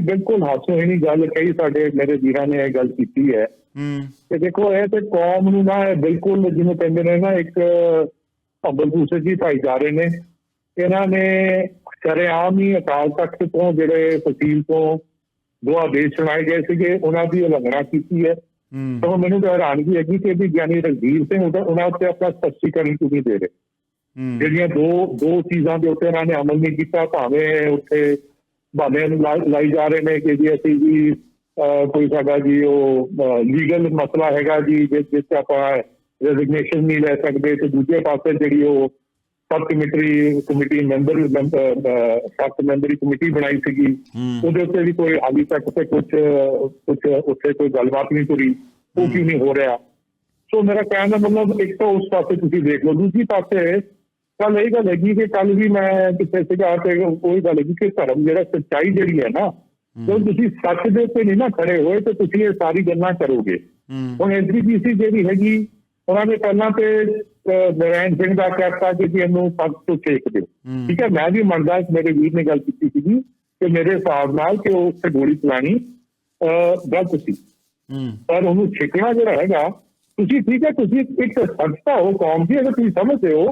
ਨੇ ਬਿਲਕੁਲ ਹਾਸੋਹੀਣੀ ਗੱਲ ਕਹੀ ਸਾਡੇ ਮੇਰੇ ਵੀਰਾਂ ਨੇ ਇਹ ਗੱਲ ਕੀਤੀ ਹੈ। ਹੂੰ। ਦੇਖੋ ਇਹ ਤੇ ਕੌਮ ਨੂੰ ਨਾ ਇਹ ਬਿਲਕੁਲ ਜਿਵੇਂ ਕਹਿੰਦੇ ਨੇ ਨਾ ਇੱਕ ਅੱਬਲ ਦੂਸਰੇ ਜੀ ਭਾਈਚਾਰੇ ਨੇ। ਇਹਨਾਂ ਨੇ ਸ਼ਰੇਆਮ ਹੀ ਅਕਾਲ ਤਖਤ ਤੋਂ ਜਿਹੜੇ ਫਸੀਲ ਤੋਂ ਦੋ ਆਦੇਸ਼ ਸੁਣਾਏ ਗਏ ਸੀਗੇ ਉਹਨਾਂ ਦੀ ਉਲੰਘਣਾ ਕੀਤੀ ਹੈ। ਹੂੰ। ਤਾਂ ਮੈਨੂੰ ਤਾਂ ਹੈਰਾਨਗੀ ਹੈਗੀ ਕਿ ਵੀ ਗਿਆਨੀ ਰਣਜੀਤ ਸਿੰਘ ਉਹਦਾ- ਉਹਨਾਂ ਉੱਤੇ ਆਪਣਾ ਸਪਸ਼ਟੀਕਰਨ ਕਿਉਂ ਨਹੀਂ ਦੇ ਰਹੇ? ਹੂੰ। ਜਿਹੜੀਆਂ ਦੋ ਦੋ ਚੀਜ਼ਾਂ ਦੇ ਉੱਤੇ ਇਹਨਾਂ ਨੇ ਅਮਲ ਨਹੀਂ ਕੀਤਾ ਭਾਵੇਂ ਉੱਥੇ ਬਹਾਨੇ ਨੂੰ ਲਾਈ ਜਾ ਰਹੇ ਨੇ ਕਿ ਜੀ ਅਸੀਂ ਜੀ ਕੋਈ ਸਾਡਾ ਜੀ ਉਹ ਲੀਗਲ ਮਸਲਾ ਹੈਗਾ ਜੀ ਜਿਸ ਜਿਸ 'ਚ ਆਪਾਂ ਰੈਜ਼ਿਗਨੇਸ਼ਨ ਨਹੀਂ ਲੈ ਸਕਦੇ ਤੇ ਦੂਜੇ ਪਾਸੇ ਜਿਹੜੀ ਉਹ ਸਬ ਕਮੇਟੀ ਕਮੇਟੀ ਮੈਂਬਰ ਸੱਤ ਮੈਂਬਰੀ ਕਮੇਟੀ ਬਣਾਈ ਸੀਗੀ। ਉਹਦੇ ਉੱਤੇ ਵੀ ਕੋਈ ਹਾਲੀ ਤੱਕ ਤੇ ਕੁਝ ਕੁਝ ਉੱਥੇ ਕੋਈ ਗੱਲਬਾਤ ਨਹੀਂ ਤੁਰੀ। ਉਹ ਕਿਉਂ ਨਹੀਂ ਹੋ ਰਿਹਾ? ਸੋ ਮੇਰਾ ਕਹਿਣ ਦਾ ਮਤਲਬ ਇੱਕ ਤਾਂ ਉਸ ਪਾਸੇ ਤੁਸੀਂ ਦੇਖ ਲਓ। ਦੂਜੀ ਪਾਸੇ ਕੱਲ ਇਹ ਗੱਲ ਹੈਗੀ ਕਿ ਕੱਲ ਵੀ ਮੈਂ ਕਿਤੇ ਸੀਗਾ ਤੇ ਕੋਈ ਗੱਲ ਹੈਗੀ ਕਿ ਧਰਮ ਜਿਹੜਾ ਸੱਚਾਈ ਜਿਹੜੀ ਹੈ ਨਾ ਜਦੋਂ ਤੁਸੀਂ ਸੱਚ ਦੇ ਉੱਤੇ ਨਹੀਂ ਨਾ ਖੜੇ ਹੋਏ ਤੇ ਤੁਸੀਂ ਇਹ ਸਾਰੀ ਗੱਲਾਂ ਕਰੋਗੇ। ਹੁਣ ਐਸਜੀਪੀਸੀ ਜਿਹੜੀ ਹੈਗੀ ਉਹਨਾਂ ਨੇ ਪਹਿਲਾਂ ਤੇ ਅਹ, ਨਰਾਇਣ ਸਿੰਘ ਦਾ ਕਹਿਤਾ ਕਿ ਜੀ ਇਹਨੂੰ ਪੱਗ ਤੋਂ ਛੇਕ ਦਿਓ। ਠੀਕ ਹੈ ਮੈਂ ਵੀ ਮੰਨਦਾ ਮੇਰੇ ਵੀਰ ਨੇ ਗੱਲ ਕੀਤੀ ਸੀਗੀ ਕਿ ਮੇਰੇ ਹਿਸਾਬ ਨਾਲ ਕਿ ਉਹ ਉੱਥੇ ਗੋਲੀ ਚਲਾਣੀ ਗਲਤ ਸੀ। ਪਰ ਉਹਨੂੰ ਛੇਕਣਾ ਜਿਹੜਾ ਹੈਗਾ ਤੁਸੀਂ ਠੀਕ ਹੈ ਤੁਸੀਂ ਇੱਕ ਸੰਸਥਾ ਹੋ ਕੌਮ ਦੀ ਅਗਰ ਤੁਸੀਂ ਸਮਝਦੇ ਹੋ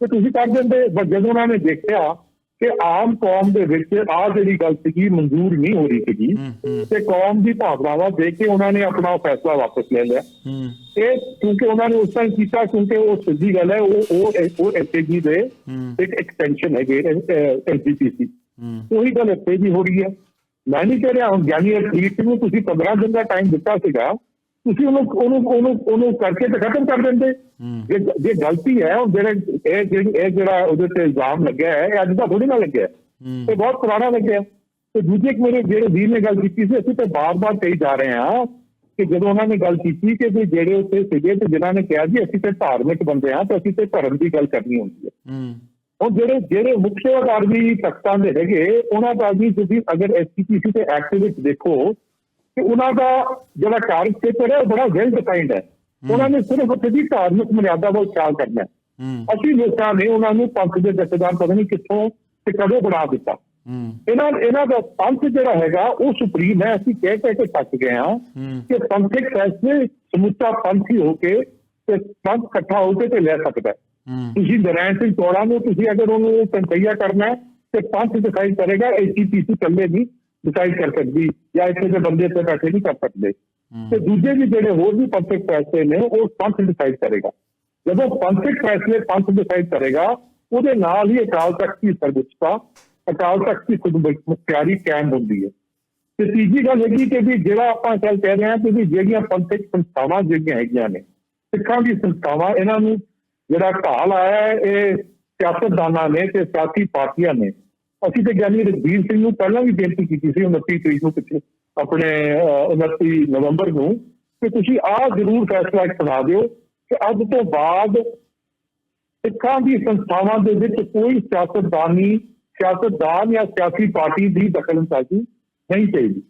ਕਿ ਤੁਸੀਂ ਕਰ ਦਿੰਦੇ। ਪਰ ਜਦੋਂ ਉਹਨਾਂ ਨੇ ਦੇਖਿਆ ਕਿ ਆਮ ਕੌਮ ਦੇ ਵਿੱਚ ਆਹ ਜਿਹੜੀ ਗੱਲ ਸੀਗੀ ਮਨਜ਼ੂਰ ਨਹੀਂ ਹੋ ਰਹੀ ਸੀਗੀ ਹੂੰ, ਹੂੰ। ਤੇ ਕੌਮ ਦੀ ਭਾਵਨਾਵਾਂ ਦੇਖ ਕੇ ਉਹਨਾਂ ਨੇ ਆਪਣਾ ਫੈਸਲਾ ਵਾਪਸ ਲੈ ਲਿਆ। ਹੂੰ। ਇਹ ਕਿਉਂਕਿ ਉਹਨਾਂ ਨੇ ਉਸ ਟਾਈਮ ਕੀਤਾ ਕਿਉਂਕਿ ਉਹ ਸਿੱਧੀ ਗੱਲ ਹੈ ਉਹ ਉਹ ਉਹ ਐਸਜੀ ਦੇ ਹੂੰ। ਇੱਕ ਐਕਸਟੈਂਸ਼ਨ ਹੈਗੇ ਐਸਜੀਪੀਸੀ ਹੂੰ। ਉਹੀ ਗੱਲ ਇੱਥੇ ਵੀ ਹੋ ਰਹੀ ਹੈ। ਮੈਂ ਨਹੀਂ ਕਹਿ ਰਿਹਾ ਹੁਣ ਗਿਆਨੀ ਅਖੀਰ ਨੂੰ ਤੁਸੀਂ 15 ਦਿਨ ਦਾ ਟਾਈਮ ਦਿੱਤਾ ਸੀਗਾ ਤੁਸੀਂ ਉਹਨੂੰ ਉਹਨੂੰ ਉਹਨੂੰ ਉਹਨੂੰ ਕਰਕੇ ਤੇ ਖਤਮ ਕਰ ਦਿੰਦੇ। ਜੇ ਜੇ ਗਲਤੀ ਹੈ ਉਹ ਜਿਹੜੇ ਇਹ ਜਿਹੜੀ ਇਹ ਜਿਹੜਾ ਉਹਦੇ ਤੇ ਇਲਜ਼ਾਮ ਲੱਗਿਆ ਹੈ ਇਹ ਅੱਜ ਦਾ ਥੋੜੀ ਨਾ ਲੱਗਿਆ। ਇਹ ਬਹੁਤ ਪੁਰਾਣਾ ਲੱਗਿਆ। ਤੇ ਦੂਜੇ ਇੱਕ ਮੇਰੇ ਜਿਹੜੇ ਵੀਰ ਨੇ ਗੱਲ ਕੀਤੀ ਸੀ ਅਸੀਂ ਤੇ ਬਾਰ-ਬਾਰ ਕਹੀ ਜਾ ਰਹੇ ਹਾਂ ਕਿ ਜਦੋਂ ਉਹਨਾਂ ਨੇ ਗੱਲ ਕੀਤੀ ਕਿ ਵੀ ਜਿਹੜੇ ਉੱਥੇ ਸੀਗੇ ਤੇ ਜਿਨ੍ਹਾਂ ਨੇ ਕਿਹਾ ਜੀ ਅਸੀਂ ਤੇ ਧਾਰਮਿਕ ਬੰਦੇ ਹਾਂ ਤੇ ਅਸੀਂ ਤੇ ਧਰਮ ਦੀ ਗੱਲ ਕਰਨੀ ਹੁੰਦੀ ਹੈ। ਹੂੰ। ਹੁਣ ਜਿਹੜੇ ਜਿਹੜੇ ਮੁੱਖ ਸੇਵਾਦਾਰ ਵੀ ਤਖਤਾਂ ਦੇ ਹੈਗੇ ਉਹਨਾਂ ਦਾ ਵੀ ਤੁਸੀਂ ਅਗਰ ਐਸਪੀਸੀ ਤੇ ਐਕਟ ਵਿੱਚ ਦੇਖੋ ਕਿ ਉਹਨਾਂ ਦਾ ਜਿਹੜਾ ਕਾਰਜ ਖੇਤਰ ਹੈ ਉਹ ਬੜਾ ਵੈਲ ਡਿਫਾਈਨਡ ਹੈ। ਉਹਨਾਂ ਨੇ ਸਿਰਫ ਉੱਥੇ ਦੀ ਧਾਰਮਿਕ ਮਰਿਆਦਾ ਦਾ ਖਿਆਲ ਕਰਨਾ ਅਸੀਂ ਲੋਕਾਂ ਨੇ ਉਹਨਾਂ ਨੂੰ ਪੰਥ ਦੇ ਜਥੇਦਾਰ ਪਤਾ ਨਹੀਂ ਕਿੱਥੋਂ ਤੇ ਕਦੋਂ ਬਣਾ ਦਿੱਤਾ। ਇਹਨਾਂ ਇਹਨਾਂ ਦਾ ਪੰਥ ਜਿਹੜਾ ਹੈਗਾ ਉਹ ਸੁਪਰੀਮ ਹੈ। ਅਸੀਂ ਕਹਿ ਕਹਿ ਕੇ ਥੱਕ ਗਏ ਹਾਂ ਕਿ ਪੰਥਕ ਫੈਸਲੇ ਸਮੁੱਚਾ ਪੰਥ ਹੀ ਹੋ ਕੇ ਤੇ ਪੰਥ ਇਕੱਠਾ ਹੋ ਕੇ ਤੇ ਲੈ ਸਕਦਾ ਤੁਸੀਂ ਨਰਾਇਣ ਸਿੰਘ ਚੌੜਾ ਨੂੰ ਤੁਸੀਂ ਅਗਰ ਉਹਨੂੰ ਤਨਖਈਆ ਕਰਨਾ ਹੈ ਤੇ ਪੰਥ ਡਿਸਾਈਡ ਕਰੇਗਾ ਐਚਪੀਸੀ ਇਕੱਲੇ ਨਹੀਂ ਡਿਸਾਈਡ ਕਰ ਸਕਦੀ ਜਾਂ ਇੱਥੇ ਦੇ ਬੰਦੇ ਤੇ ਬੈਠੇ ਨਹੀਂ ਕਰ ਸਕਦੇ। ਤੇ ਦੂਜੇ ਵੀ ਜਿਹੜੇ ਹੋਰ ਵੀ ਪੰਥਕ ਫੈਸਲੇ ਨੇ ਉਹ ਪੰਥ ਡਿਸਾਈਡ ਕਰੇਗਾ। ਜਦੋਂ ਪੰਥਕ ਫੈਸਲੇ ਪੰਥ ਡਿਸਾਈਡ ਕਰੇਗਾ ਉਹਦੇ ਨਾਲ ਹੀ ਅਕਾਲ ਤਖਤ ਦੀ ਸਰਵਉੱਚਤਾ ਅਕਾਲ ਤਖਤ ਦੀ ਖੁਦ ਮੁਖਤਿਆਰੀ ਕਾਇਮ ਹੁੰਦੀ ਹੈ। ਤੇ ਤੀਜੀ ਗੱਲ ਹੈਗੀ ਕਿ ਵੀ ਜਿਹੜਾ ਆਪਾਂ ਕੱਲ ਕਹਿ ਰਹੇ ਹਾਂ ਕਿ ਵੀ ਜਿਹੜੀਆਂ ਪੰਥਕ ਸੰਸਥਾਵਾਂ ਜਿਹੜੀਆਂ ਹੈਗੀਆਂ ਨੇ ਸਿੱਖਾਂ ਦੀ ਸੰਸਥਾਵਾਂ ਇਹਨਾਂ ਨੂੰ ਜਿਹੜਾ ਢਾਲ ਆਇਆ ਹੈ ਇਹ ਸਿਆਸਤਦਾਨਾਂ ਨੇ ਤੇ ਸਿਆਸੀ ਪਾਰਟੀਆਂ ਨੇ ਅਸੀਂ ਤੇ ਗਿਆਨੀ ਰਘਬੀਰ ਸਿੰਘ ਨੂੰ ਪਹਿਲਾਂ ਵੀ ਬੇਨਤੀ ਕੀਤੀ ਸੀ 29 ਤਰੀਕ ਨੂੰ ਪਿੱਛੇ ਆਪਣੇ ਅਹ, 29 ਨਵੰਬਰ ਨੂੰ ਕਿ ਤੁਸੀਂ ਆਹ ਜ਼ਰੂਰ ਫੈਸਲਾ ਇੱਕ ਸੁਣਾ ਦਿਓ ਕਿ ਅੱਜ ਤੋਂ ਬਾਅਦ ਸਿੱਖਾਂ ਦੀ ਸੰਸਥਾਵਾਂ ਦੇ ਵਿੱਚ ਕੋਈ ਸਿਆਸਤਦਾਨੀ ਸਿਆਸਤਦਾਨ ਜਾਂ ਸਿਆਸੀ ਪਾਰਟੀ ਦੀ ਦਖਲਅੰਦਾਜ਼ੀ ਨਹੀਂ ਚਾਹੀਦੀ।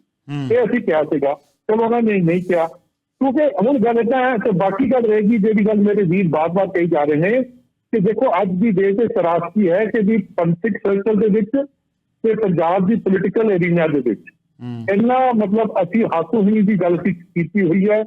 ਇਹ ਅਸੀਂ ਕਿਹਾ ਸੀਗਾ। ਚਲੋ ਉਹਨਾਂ ਨੇ ਨਹੀਂ ਕਿਹਾ। ਕਿਉਂਕਿ ਹੁਣ ਗੱਲ ਏਦਾਂ ਹੈ ਤੇ ਬਾਕੀ ਗੱਲ ਰਹੇਗੀ ਜਿਹੜੀ ਗੱਲ ਮੇਰੇ ਵੀਰ ਬਾਰ-ਬਾਰ ਕਹੀ ਜਾ ਰਹੇ ਨੇ ਕਿ ਦੇਖੋ ਅੱਜ ਦੀ ਡੇਟ ਤੇ ਸਰਾਸਤੀ ਹੈ ਕਿ ਵੀ ਪੰਥਕ ਸਰਕਲ ਦੇ ਵਿੱਚ ਤੇ ਪੰਜਾਬ ਦੀ ਪੋਲੀਟੀਕਲ ਏਰੀਨਾ ਦੇ ਵਿੱਚ। ਹੂੰ। ਇੰਨਾ ਮਤਲਬ ਅਸੀਂ ਹਾਸੋਹੀਣੀ ਦੀ ਗੱਲ ਕੀਤੀ ਹੋਈ ਹੈ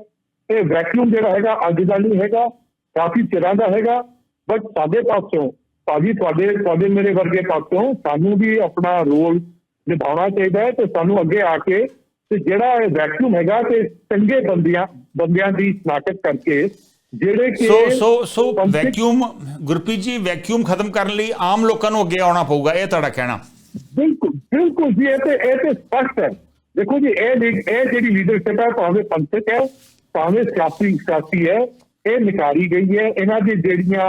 ਇਹ ਵੈਕਿਊਮ ਜਿਹੜਾ ਹੈਗਾ ਅੱਜ ਦਾ ਨਹੀਂ ਹੈਗਾ ਕਾਫੀ ਚਿਰਾਂ ਦਾ ਹੈਗਾ। ਬਟ ਸਾਡੇ ਪਾਸੋਂ ਭਾਜੀ ਤੁਹਾਡੇ ਤੁਹਾਡੇ ਮੇਰੇ ਵਰਗੇ ਪਾਸੋਂ ਸਾਨੂੰ ਵੀ ਆਪਣਾ ਰੋਲ ਨਿਭਾਉਣਾ ਚਾਹੀਦਾ ਹੈ ਤੇ ਸਾਨੂੰ ਅੱਗੇ ਆ ਕੇ ਤੇ ਜਿਹੜਾ ਇਹ ਵੈਕਿਊਮ ਹੈਗਾ ਤੇ ਚੰਗੇ ਬੰਦਿਆਂ ਬੰਦਿਆਂ ਦੀ ਨਾਟਕ ਕਰਕੇ ਜਿਹੜੇ ਕਿ ਸੋ ਸੋ ਸੋ ਵੈਕਿਊਮ ਗੁਰਪ੍ਰੀਤ ਜੀ ਵੈਕਿਊਮ ਖਤਮ ਕਰਨ ਲਈ ਆਮ ਲੋਕਾਂ ਨੂੰ ਅੱਗੇ ਆਉਣਾ ਪਊਗਾ ਇਹ ਤੁਹਾਡਾ ਕਹਿਣਾ। ਬਿਲਕੁਲ ਬਿਲਕੁਲ ਜੀ ਇਹ ਤੇ ਇਹ ਤੇ ਸਪਸ਼ਟ ਹੈ। ਦੇਖੋ ਜੀ ਇਹ ਇਹ ਜਿਹੜੀ ਲੀਡਰਸ਼ਿਪ ਹੈ ਭਾਵੇਂ ਪੰਥਕ ਹੈ ਭਾਵੇਂ ਸਿਆਸੀ ਸਿਆਸੀ ਹੈ ਇਹ ਨਿਕਾਰੀ ਗਈ ਹੈ। ਇਹਨਾਂ ਦੀ ਜਿਹੜੀਆਂ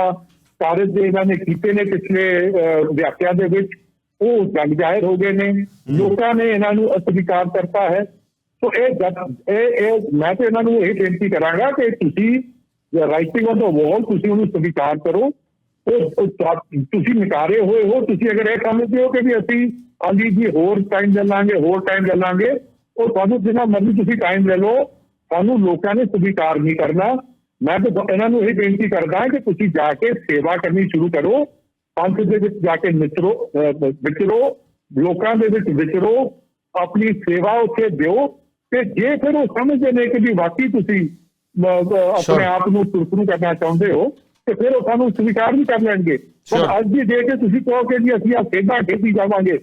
ਕਾਰਜ ਦੇ ਇਹਨਾਂ ਨੇ ਕੀਤੇ ਨੇ ਪਿਛਲੇ ਵਿਆਖਿਆ ਦੇ ਵਿੱਚ ਉਹ ਜਗ ਜ਼ਾਹਿਰ ਹੋ ਗਏ ਨੇ। ਲੋਕਾਂ ਨੇ ਇਹਨਾਂ ਨੂੰ ਅਸਵੀਕਾਰ ਕਰਤਾ ਹੈ। ਸੋ ਇਹ ਇਹ ਮੈਂ ਤੇ ਇਹਨਾਂ ਨੂੰ ਇਹ ਬੇਨਤੀ ਕਰਾਂਗਾ ਕਿ ਤੁਸੀਂ ਰਾਈਟਿੰਗ ਔਨ ਦਾ ਵਾਲ ਤੁਸੀਂ ਉਹਨੂੰ ਸਵੀਕਾਰ ਕਰੋ। ਉਹ ਤੁਸੀਂ ਨਿਕਾਰੇ ਹੋਏ ਹੋ, ਤੁਸੀਂ ਅਗਰ ਇਹ ਸਮਝਦੇ ਹੋ ਕਿ ਵੀ ਅਸੀਂ, ਹਾਂਜੀ ਜੀ, ਹੋਰ ਟਾਈਮ ਲੈ ਲਾਂਗੇ, ਹੋਰ ਟਾਈਮ ਲੈ ਲਾਂਗੇ, ਉਹ ਤੁਹਾਨੂੰ ਜਿੰਨਾ ਮਰਜ਼ੀ ਤੁਸੀਂ ਟਾਈਮ ਲੈ ਲਓ, ਤੁਹਾਨੂੰ ਲੋਕਾਂ ਨੇ ਸਵੀਕਾਰ ਨਹੀਂ ਕਰਨਾ। ਮੈਂ ਤਾਂ ਇਹਨਾਂ ਨੂੰ ਇਹ ਬੇਨਤੀ ਕਰਦਾ ਕਿ ਤੁਸੀਂ ਜਾ ਕੇ ਸੇਵਾ ਕਰਨੀ ਸ਼ੁਰੂ ਕਰੋ, ਪੰਥ ਦੇ ਵਿੱਚ ਜਾ ਕੇ ਮਿੱਤਰੋ ਵਿਚਰੋ, ਲੋਕਾਂ ਦੇ ਵਿੱਚ ਵਿਚਰੋ, ਆਪਣੀ ਸੇਵਾ ਉੱਥੇ ਦਿਓ। ਤੇ ਜੇ ਫਿਰ ਉਹ ਸਮਝਦੇ ਨੇ ਕਿ ਵੀ ਵਾਕਈ ਤੁਸੀਂ ਆਪਣੇ ਆਪ ਨੂੰ ਸੁਰਖਰੂ ਕਰਨਾ ਚਾਹੁੰਦੇ ਹੋ ਤੇ ਫਿਰ ਉਹ ਸਾਨੂੰ ਸਵੀਕਾਰ ਵੀ ਕਰ ਲੈਣਗੇ। ਪਰ. ਅੱਜ ਦੀ ਡੇਟ 'ਚ ਤੁਸੀਂ ਕਹੋ ਕਿ ਜੀ ਅਸੀਂ ਆ ਖੇਡਾਂ ਖੇਡੀ ਜਾਵਾਂਗੇ।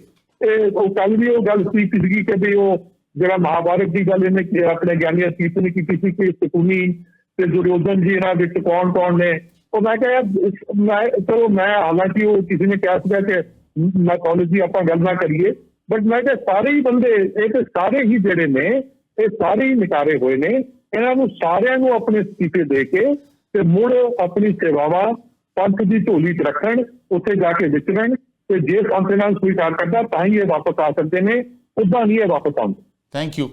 ਇਹ ਉਹ ਕੱਲ ਵੀ ਉਹ ਗੱਲ ਸੀ ਸੀਗੀ ਕਿ ਵੀ ਉਹ ਜਿਹੜਾ ਮਹਾਭਾਰਤ ਦੀ ਗੱਲ ਇਹਨੇ ਕੀ- ਆਪਣੇ ਗਿਆਨੀ ਅਸੀਤ ਨੇ ਕੀਤੀ ਸੀ ਕਿ ਸ਼ਕੁਨੀ ਤੇ ਦੁਰਯੋਧਨ ਜੀ ਇਹਨਾਂ ਵਿੱਚ ਕੌਣ ਕੌਣ ਨੇ। ਉਹ ਮੈਂ ਕਿਹਾ ਮੈਂ ਚਲੋ ਮੈਂ ਹਾਲਾਂਕਿ ਉਹ ਕਿਸੇ ਨੇ ਕਿਹਾ ਸੀਗਾ ਕਿ ਮੈਂ ਕਾਲਜ ਦੀ ਆਪਾਂ ਗੱਲ ਨਾ ਕਰੀਏ। ਬਟ ਮੈਂ ਕਿਹਾ ਸਾਰੇ ਹੀ ਬੰਦੇ ਇਹ ਤੇ ਸਾਰੇ ਹੀ ਜਿਹੜੇ ਨੇ ਇਹ ਸਾਰੇ ਹੀ ਨਿਕਾਰੇ ਹੋਏ ਨੇ। ਇਹਨਾਂ ਨੂੰ ਸਾਰਿਆਂ ਨੂੰ ਆਪਣੇ ਅਸਤੀਫੇ ਦੇ ਕੇ ਤੇ ਮੁੜ ਆਪਣੀ ਸੇਵਾਵਾਂ ਪੰਥ ਦੀ ਝੋਲੀ 'ਚ ਰੱਖਣ, ਉੱਥੇ ਜਾ ਕੇ ਵਿਚਰਨ ਤੇ ਜੇ ਪੰਥ ਨਾਲ ਸਵੀਕਾਰ ਕਰਦਾ ਤਾਂ ਹੀ ਇਹ ਵਾਪਸ ਆ ਸਕਦੇ ਨੇ ਉਦਾਂ ਨਹੀਂ ਇਹ ਵਾਪਸ ਆਉਂਦੇ। Thank you